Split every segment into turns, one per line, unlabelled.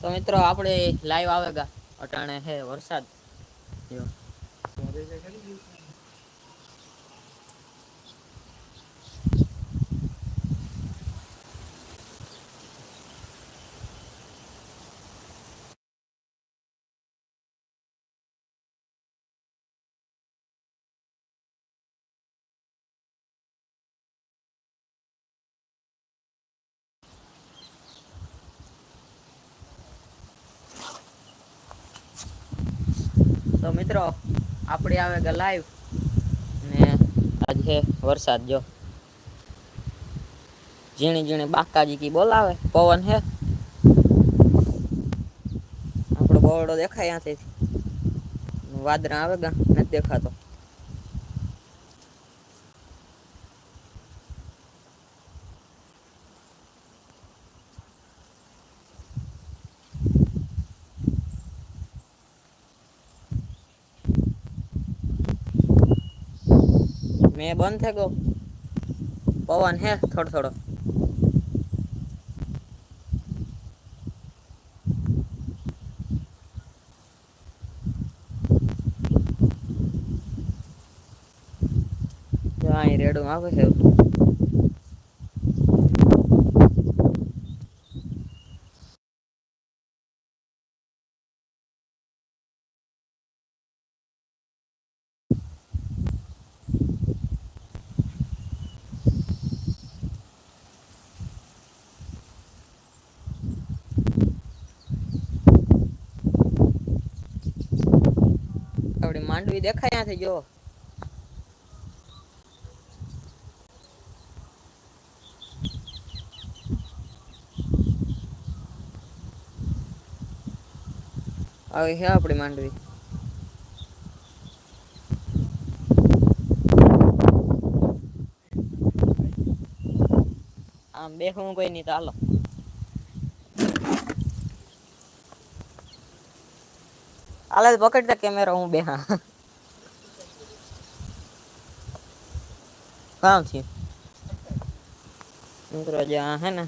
તો મિત્રો આપણે લાઈવ આવેગા. અટાણે હે વરસાદ જો તો મિત્રો, આપણે આવે કે લાઈવ ને આજે વરસાદ જો. ઝીણી ઝીણી બાકાજી કી બોલાવે, પવન હે. આપણો બોરડો દેખાય ત્યાંથી વાદરા આવે ગા, નથી દેખાતો. મેં બંધ થઈ ગયો. પવન હે થોડો થોડો. અહીં રેડું આવે છે આપડી માંડવી દેખાય ત્યાંથી, જો. આવી છે માંડવી. આમ બેહું કોઈ નહીં તો હાલો. હાલે પકડ દે કેમેરો હું બેહા. કામ થયું મિત્રો જે આ હે ને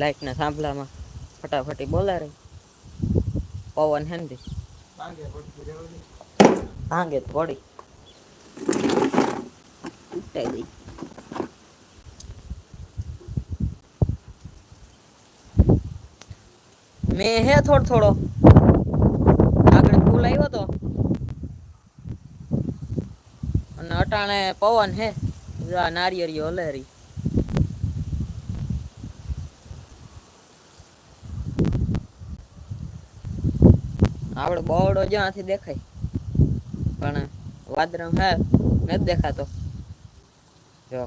લાઈટ ના થાંભલામાં ફટાફટી બોલા રહી પવન હે ને ભાંગે તો પડી ઉટાઈ દઈ. મેં હે થોડો થોડો. આગળ ફૂલ આવ્યો તો. અને અટાણે પવન હે. જો આ નારિયેરી હલેરી આપડે બોવડો જ્યાંથી દેખાય. પણ વાદળમ હે નથી દેખાતો. જો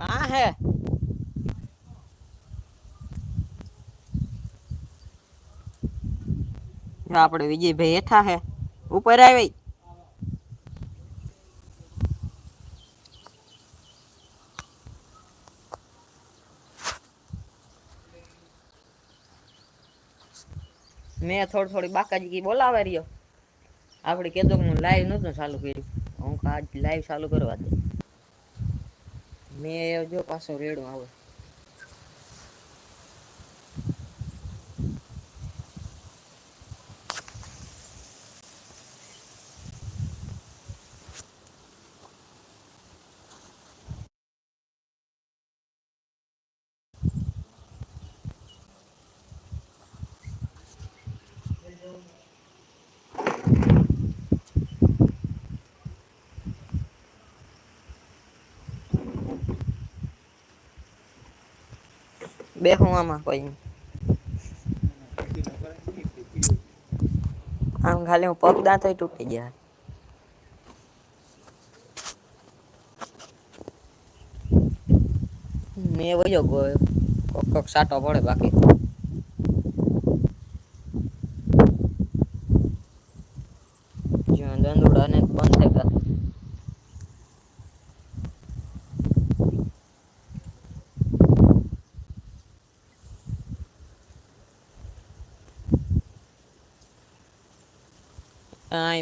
હા હે જો આપણે વિજયભાઈ હેઠા હે. ઉપર આવી. મેં થોડી થોડી બાકાજી કી બોલાવે રહ્યો. આપણે કીધું કે હું લાઈવ નહોતું ચાલુ કર્યું. હું કહું, આજ લાઈવ ચાલુ કરવા દે. મેં જો પાછો રેડું આવે. બે હું આમાં કોઈ. આમ ખાલી હું પગ દાંતો તૂટી ગયા. મેં વયો ગયો, કોક કોક સાટો પડે બાકી જ્યાં દંદુડા ને બંધ થતા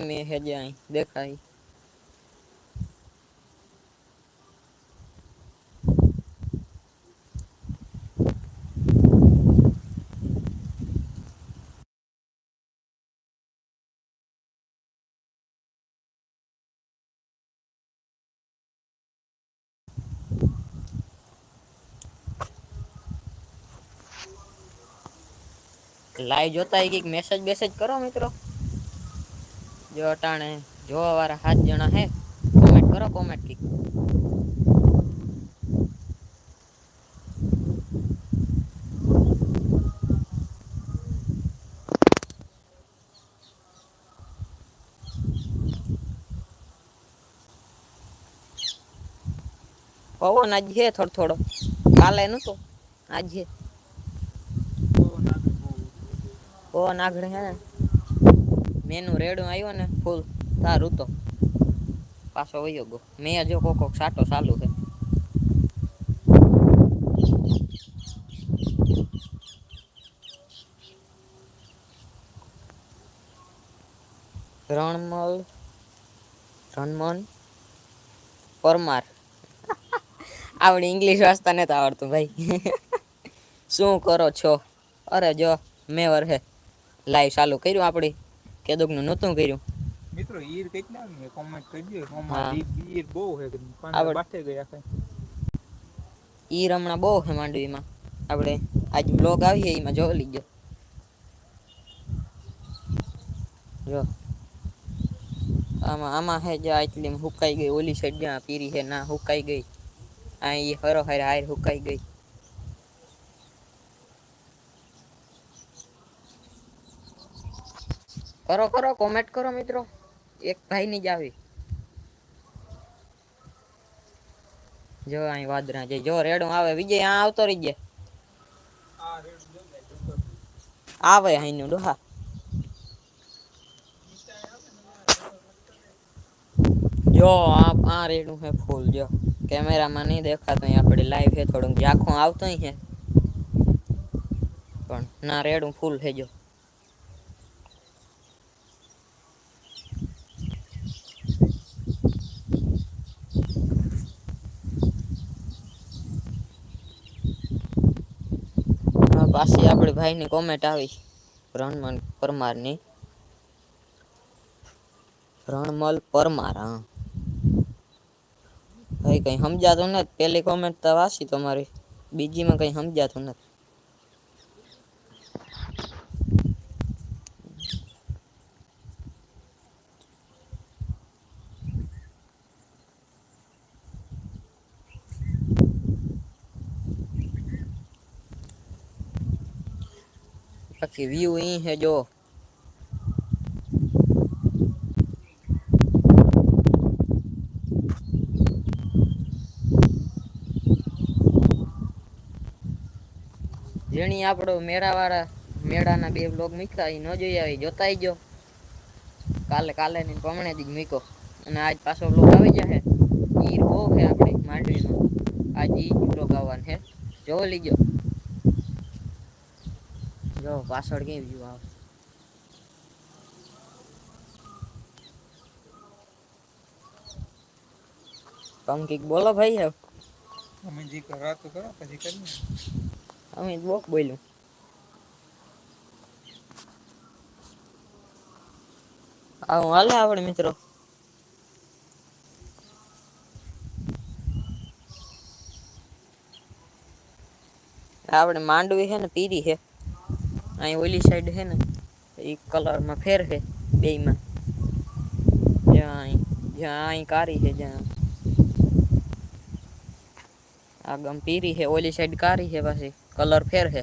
આય મેં હેજે આય દેખાય. લાઈવ જોતા એક મેસેજ બેસેજ કરો મિત્રો. જો અટાણે જોવા વાળા સાત જણા હે. કોમેન્ટ કરો કોમેન્ટ કંઈક પવન આજ છે થોડો થોડો. કાલે નતો આજ છે. પવન આગળ હે ને. મેનું રેડું આવ્યો ને, ફૂલ તારું તો પાછો વયો ગયો. મેં જો કોક સાટો ચાલુ છે. રણમલ, રણમન, પરમાર. આવડી ઇંગ્લિશ વાંચતા નથી આવડતું ભાઈ. શું કરો છો? અરે જો, મેં વરહે લાઈવ ચાલુ કર્યું આપણી કેદુકનું નહોતું કર્યું.
મિત્રો ઈર કેટલા ને કોમેન્ટ કરજો
હા.
ઈર બહુ હે પાંચ બાઠે ગયા છે.
ઈ હમણાં બહુ હે માંડવીમાં. આપણે આજ બ્લોગ આવીએ એમાં જોઈ લીજો. જો. આમાં આમાં હે જે આટલી હુકાઈ ગઈ ઓલી સાઈડ જ્યાં પીરી છે ના હુકાઈ ગઈ. આ ઈ હરો હરે હાર હુકાઈ ગઈ. કરો કરો કોમેન્ટ કરો મિત્રો. એક ભાઈ ની જ આવી. જો અહીં વાદરા જે જો રેડું આવે. વિજય આ આવતો રહી જાય આવે અહીંનું, ડોહા. જો આ આ રેડું હે ફૂલ, જો. કેમેરામાં નહીં દેખાતો આપડી આપણે લાઈવ છે થોડુંક. આખું આવતો છે. પણ ના, રેડું ફૂલ છે, જો હા, પાછી આપણે ભાઈની કોમેન્ટ આવી. રણમલ પરમારની. રણમલ પરમાર, હા. ભાઈ કઈ સમજાતું નથી. પેલી કોમેન્ટ તો વાંચી તમારી. બીજીમાં કઈ સમજાતું નથી. બાકી વ્યૂ અહીં હે જો જેણી આપણો મેળાવાળા મેળાના બે બ્લોગ મૂક્યા એ ન જોઈ આવી જોતા જો કાલે કાલે ને પમણે જ મૂક્યો. અને આજ પાછો બ્લોગ આવી જશે ઈ બહુ છે આપણે માંડવીમાં આજ ઈ જ બ્લોગ આવવાનો છે જોવો લીજો જો પાછળ કેવી વ્યૂ આવે તમે કંઈક બોલો ભાઈ હવે.
અમે જે કરા તો કરો પછી કરીએ.
અમે બોક બોલ્યું. આવું હાલે આપણે મિત્રો. આપણે માંડવી છે ને પીરી છે. અહીં ઓલી સાઈડ છે ને, એ કલરમાં ફેર છે, બેયમાં. જ્યાં અહીં જ્યાં અહીં કારી છે, જ્યાં. આ ગમ પીરી છે, ઓલી સાઈડ કારી છે પાછી કલર ફેર છે.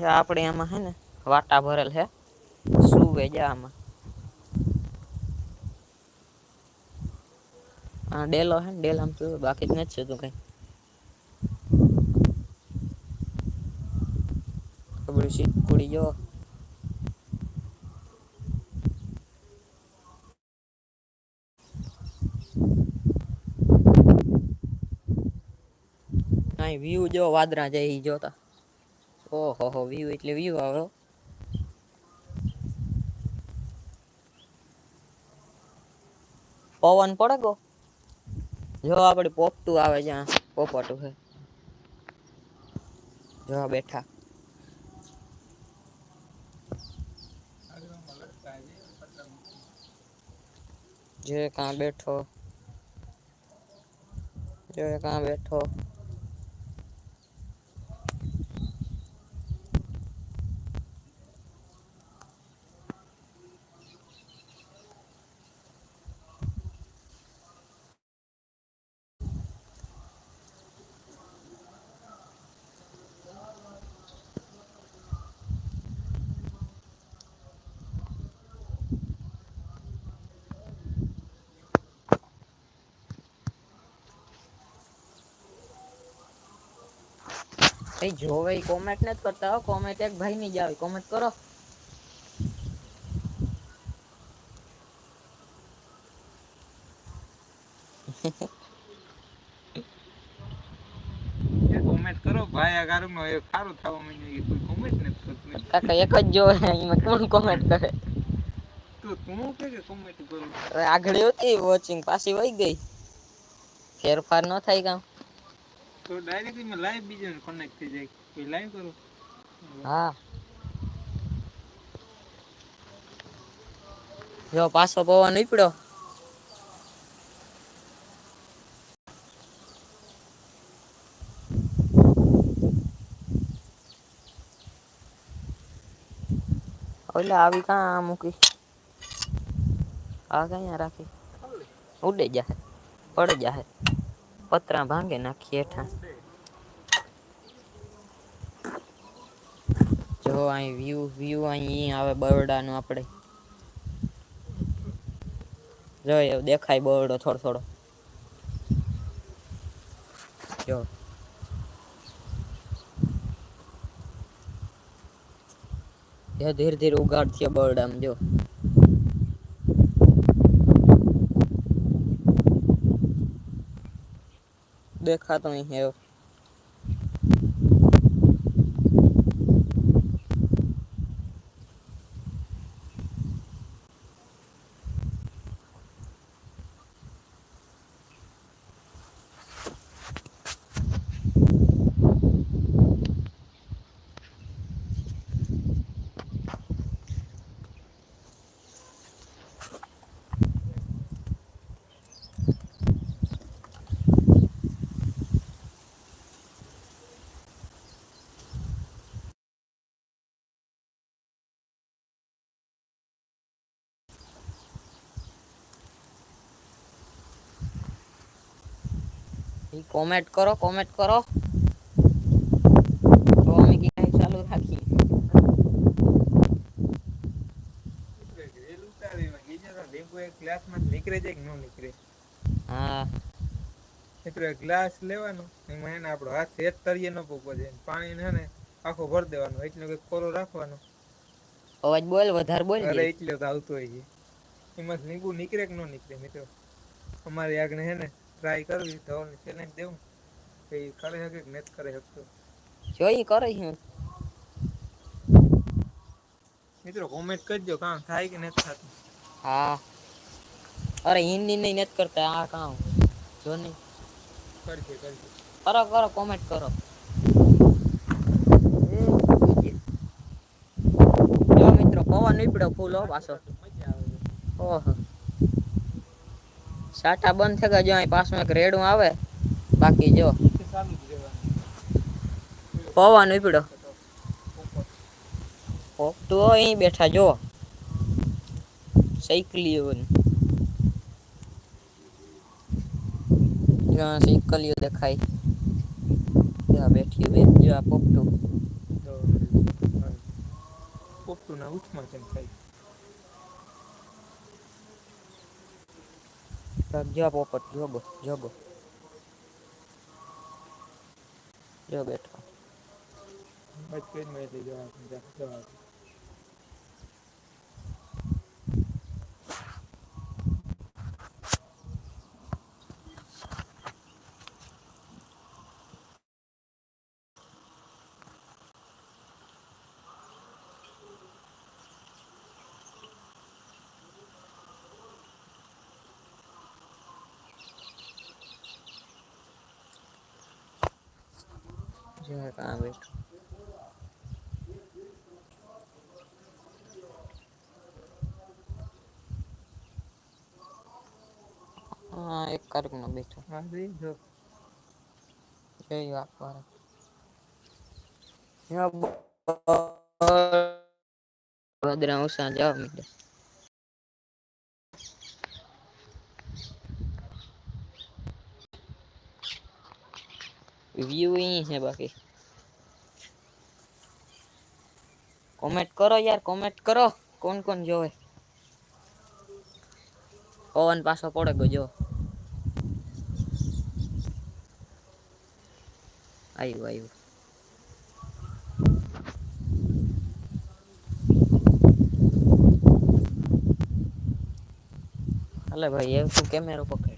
જા આપણે આમાં હે ને, વાટા ભરેલ છે, સુવે જા આમાં. હા, ડેલો હે ને, ડેલ આમ તો બાકી જ નથી તું કઈ. ખબર શીત કુડી જો અહીં વ્યૂ જો વાદરા જાય એ જોતા. ઓહો, હો વ્યૂ એટલે વ્યૂ આવ્યો પવન પડે ગો? જો આપડે પોપટું આવે જ્યાં, પોપટું છે જો બેઠા. જે કાં બેઠો. જે કાં બેઠો. એ જોવે કોમેન્ટ નથી કરતા હો. કોમેન્ટ એક ભાઈ ની જ આવે. કોમેન્ટ કરો.
કોમેન્ટ કરો. ભાઈ એ સારું થવા માંડ્યું. કોઈ comment નથી કરતું.
કાકા એક જ જોવે. એમાં કોણ કોમેન્ટ કરે?
તું કે કે કરું
આગળ હતી વોચિંગ પાછી વહી ગઈ. ફેરફાર ન થાય કામ.
તો ડાયરેક્ટ એમાં લાઈવ બીજાને કનેક્ટ થઈ જાય. કોઈ લાઈવ કરો?
હા. જો, પાછો પવન નીકળ્યો ઓલે આવી કાં મૂકી? આ કયા રાખી? ઉડે જાહે. પડે જાહે. પતરા ભાંગે નાખીએ હેઠા. જો અહીં વ્યૂ વ્યૂ અહીં આવે બરોડાનું આપણે. જો દેખાય બરડો થોડો થોડો. જો. ધીરે ધીરે ઉગાડ થયો બરોડામાં, જો. દેખાતો નહીં એવું કોમેન્ટ કરો કોમેન્ટ કરો. તો અમે ક્યાંય ચાલુ રાખી
નીકળે કે ન નીકળે
હા.
મિત્રો ગ્લાસ લેવાનો એમાં એને આપણો હાથ એક તળિયે ન પૂગવો છે પાણી ને ને આખો ભર દેવાનો. એટલો કે કોરો રાખવાનો.
અવાજ બોલ વધારે બોલ
અરે. એટલો તો આવતો હોય છે. એમાં લીંબુ નીકળે કે ન નીકળે મિત્રો? અમારી આગળ હે ને ટ્રાય કરવી ધવલને ચેલેન્જ દેવું કે ઈ કરી શકે કે નથી કરી શકતો
જોઈ કરે હું
મિત્રો કોમેન્ટ કરજો કામ થાય કે નથી થતું
હા અરે હિન્દી નહીં નથી કરતા આ કામ જો નહીં
કરશે કરશે
કરો કરો કોમેન્ટ કરો જો મિત્રો પવન નીકળ્યો ફૂલ હો પાછો
મજા આવે છે.
ઓહો સાટા બંધ થઈ ગયા, જો અહીં પાછું એક રેડું આવે, બાકી જો. પવન ઉપડો
પોપટ.
પોપટું અહીં બેઠા, જો. સાયકલીઓ ને. સાયકલીઓ દેખાય. જ્યાં બેઠી બે જો આ પોપટું.
તો પોપટુના ઉઠમાં છે ને
જો પોપટ જોગો જોગો જો બેઠો
બસ કઈ મેં જવા જવા
જો કાં બેઠો હા એક કાર્ક નો બેઠો
હા જી જો
જય આપવાર ભદ્રા ઉષા જાવ મીડે. વ્યૂ અહીં છે બાકી. કોમેન્ટ કરો યાર કોમેન્ટ કરો. કોણ કોણ જોવે? પવન પાછો પડે ગયો. જો આવ્યું આવ્યું અલે ભાઈ, એવું કેમેરો પકડે.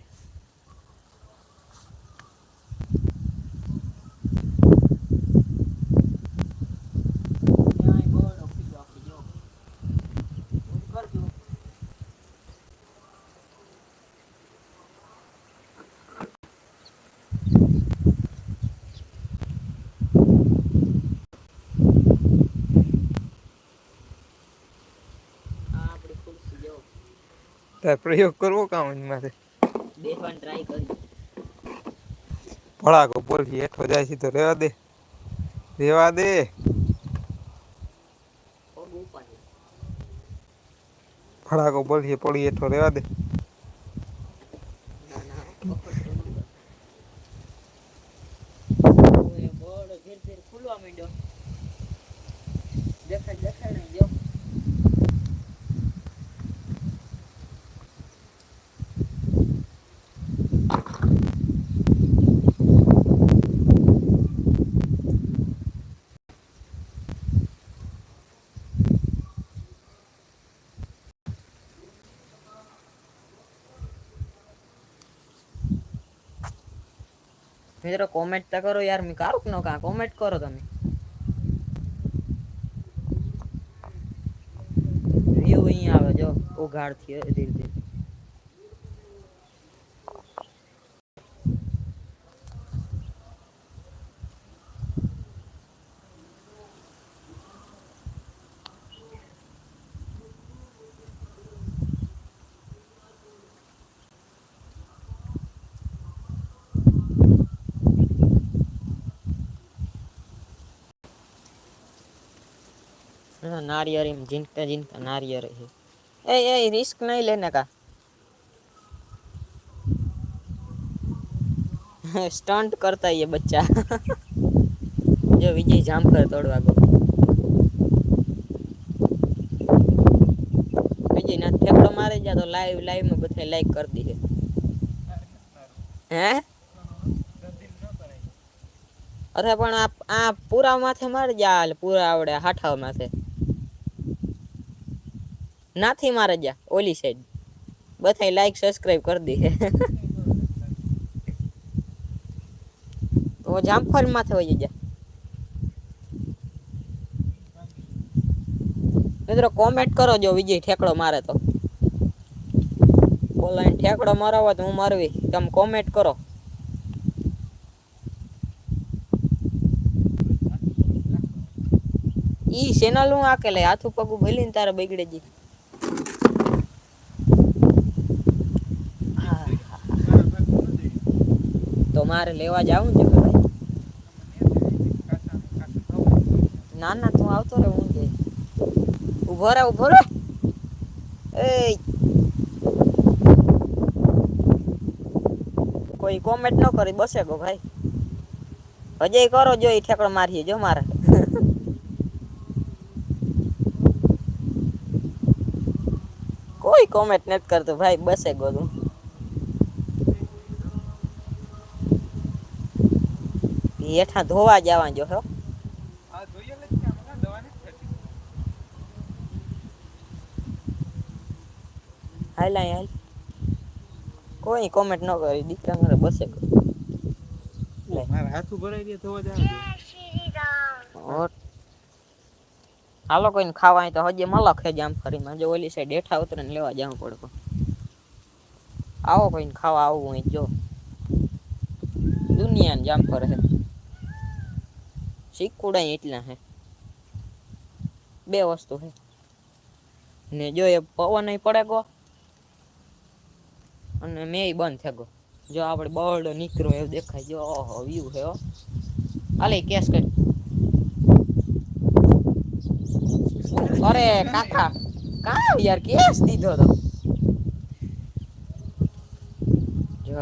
તાર પ્રયોગ કરવો કામ એમાંથી
બેસવાની ટ્રાય કરી.
ભળાકો બોલથી હેઠો જાય છે તો રેવા દે. રેવા દે. ભડાકો બોલથી પડી હેઠો રેવા દે.
ના ના ખુલવા માંડ્યો. દેખાય દેખાય નહીં મિત્રો કોમેન્ટ તો કરો યાર, મેં કારુક નો કા? કોમેન્ટ કરો તમે. વ્યૂ અહીં આવે, જો ઉઘાડથી ધીરે ધીરે. हाँ, नारियर में जिनका जिनका नारियर है ए ए रिस्क नहीं लेने का स्टंट करता है ये बच्चा जो विजय जाम कर तोड़वा गो विजय ना ठेकड़ो मारे जा तो लाइव लाइव में बथे लाइक कर दी है हैं અરે પણ આ આ પૂરા માથે મારી જા હાલ, પૂરા આવડે હાઠાવ માથે નાથી મારે જા ઓલી સાઈડ બધાય લાઈક સબસ્ક્રાઇબ કરી દે. તો જામફળ માથે વહી જા મિત્રો કોમેન્ટ કરો જો વિજય ઠેકડો મારે તો. બોલાઈને ઠેકડો મારવા તો હું મારવી. તમે કોમેન્ટ કરો. ઈ ચેનલ હું આકેલે હાથું પગું ભલીને તારે બગડે જી હા. તો મારે લેવા જાવું છે ભાઈ ના ના તું આવતો રે હું જઈ ઊભો રે ઊભો રે એ કોઈ કોમેન્ટ ન કરી, બસે ગો ભાઈ. હજે કરો, જો એ ઠેકડો મારીએ, જો મારે. કોઈ કોમેન્ટ નથી કરતું, ભાઈ, બસે ગો તું. હેઠા ધોવા જવા જો હો.
આમાં
હાલ હાલ કોઈ કોમેન્ટ ન કરી દીકરા મારે બસે
આવે.
હાલો કોઈને ખાવા તો હજી મલક હે જામ ફરીમાં જો ઓલી સાઈડ હેઠા ઉતરે લેવા જવું પડે. આવો કોઈને ખાવા આવવું હોય જો. દુનિયાને જામ ફરે શીખુડા એટલા હે. બે વસ્તુ હે. ને જો એ પવન પડે ગો, અને મેં બંધ થઈ ગયો જો આપણે બર્ડ નીકળ્યો એવું દેખાય. જો, ઓહો વ્યૂ હે હાલે, કેસ કરી. અરે કાકા? કા યાર કેસ દીધો તો? જો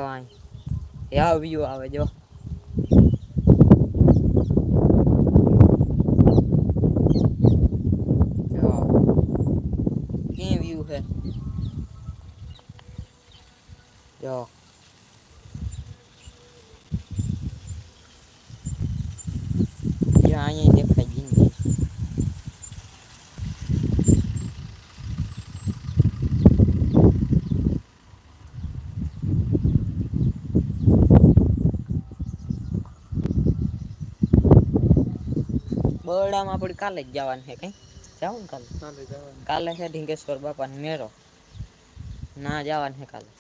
આ વ્યૂ આવે, જો કે વ્યૂ હે જો જો અહીંયા દેખાય જિંદગી બરડામાં આપણે કાલે જ જવાનું છે કઈ? જાવું ને કાલે?
ચાલે જવાનું.
કાલે છે ઢીંગેશ્વર બાપાનો મેળો. ના જવાનું છે કાલે.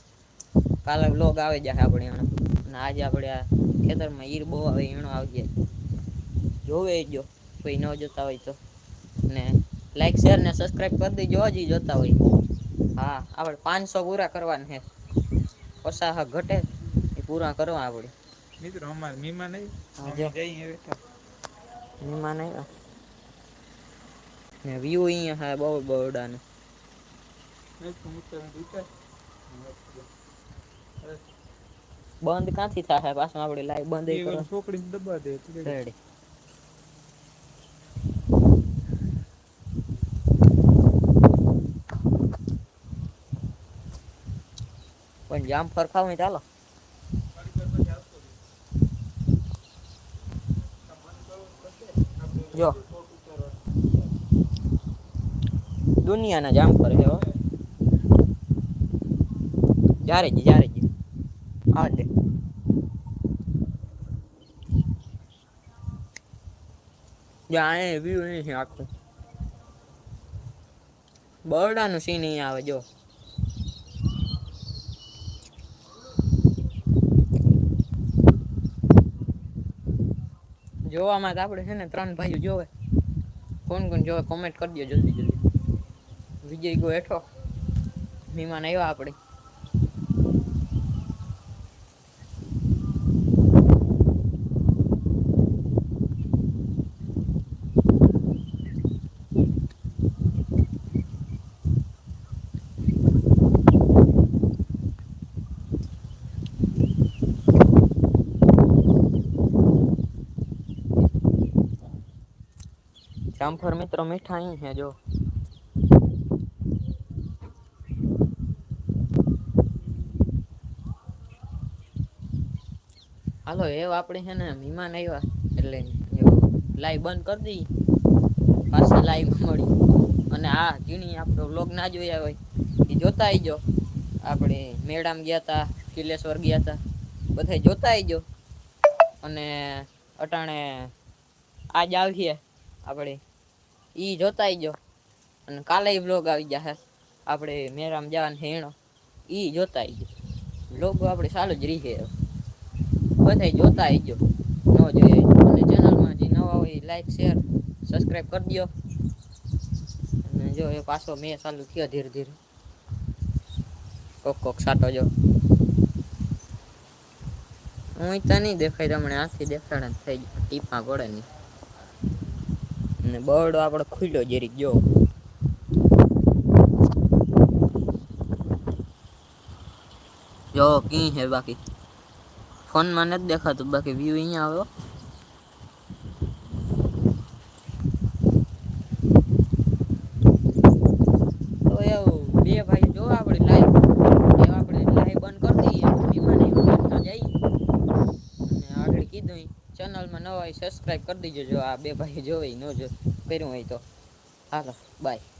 કાલે વ્લોગ આવી જશે આપણે એનો અને આજે આપણે આ ખેતરમાં ઈર બહુ આવે એનો આવી જાય જોવે જો. કોઈ ન જોતા હોય તો. ને લાઈક શેર ને સબસ્ક્રાઇબ કરી દેજો. હજી જોતા હોય. હા આપણે પાંચસો પૂરા કરવાના છે. ઓછા હા ઘટે એ પૂરા કરવા આપણે.
મિત્રો અમારે મીમા નહીં.
હા,
અમે
જો.
જઈએ બેઠા
મહેમાન આવ્યા. ને વ્યૂ અહીંયા હા બહુ બરોડા
મેં તો ઉતરણ ઉતર
બંધ ક્યાંથી થાય? પાછું આપણે લાઈવ બંધ કરો.
છોકરી દબા દે
રેડી. પણ જામ ફરખાવ ચાલો જો. દુનિયાના જામ છે હો. જ્યારે જ જ્યારે જ. આ દે જાણે વ્યૂ નહીં આખું. બરડાનું સીન અહીં આવે જો. જોવામાં તો આપણે છે ને ત્રણ ભાઈઓ જોવે. કોણ કોણ જોવે કોમેન્ટ કરી દો જલ્દી જલ્દી. વિજય ગો હેઠો. મહેમાન આવ્યા આપણે જામફળ મિત્રો મીઠા અહીં છે, જો. હાલો, એવ આપણે છે ને મહેમાન આવ્યા, એટલે લાઈવ બંધ કરી દઈ પાછા લાઈવ મળી. અને આ ઝીણી આપણો વ્લોગ ના જોયા હોય, એ જોતા આવજો આપણે મેળામ ગયા હતા કિલેશ્વર ગયા હતા બધા જોતા આવજો અને અટાણે આજ આવીએ આપણે. ઈ જોતા ગયો. અને કાલે વ્લોગ આવી જશે આપણે મેરામ જવાનું હેણો. ઈ જોતા ગયો. બ્લોગ આપણે ચાલુ જ રહી છે બધા જોતા આવજો ન જોઈએ અને ચેનલમાં જે નવા હોય લાઈક શેર સબસ્ક્રાઈબ કરી દો અને જો એ પાછો મેં ચાલુ થયો ધીરે ધીરે. કોક કોક સાટો જો. હું તો નહીં દેખાય. તમને આથી દેખાડે થઈ ગયો. ટીપા ગોળે નહીં. અને બરડો આપણે ખુલ્લો જરીક જો જો કી હે બાકી? ફોનમાં નથી દેખાતું, બાકી વ્યૂ અહીંયા આવ્યો તો એવું બે ભાઈ જો આપણે લાઈવ એ આપણે લાઈવ બંધ કરી દઈએ વિમાન જઈ અને આગળ કીધું ઈ ચેનલમાં નવા હોય સબસ્ક્રાઈબ કરી દીજો, જો આ બે ભાઈ જોવે ન જો, કર્યું હોય તો. હાલો બાય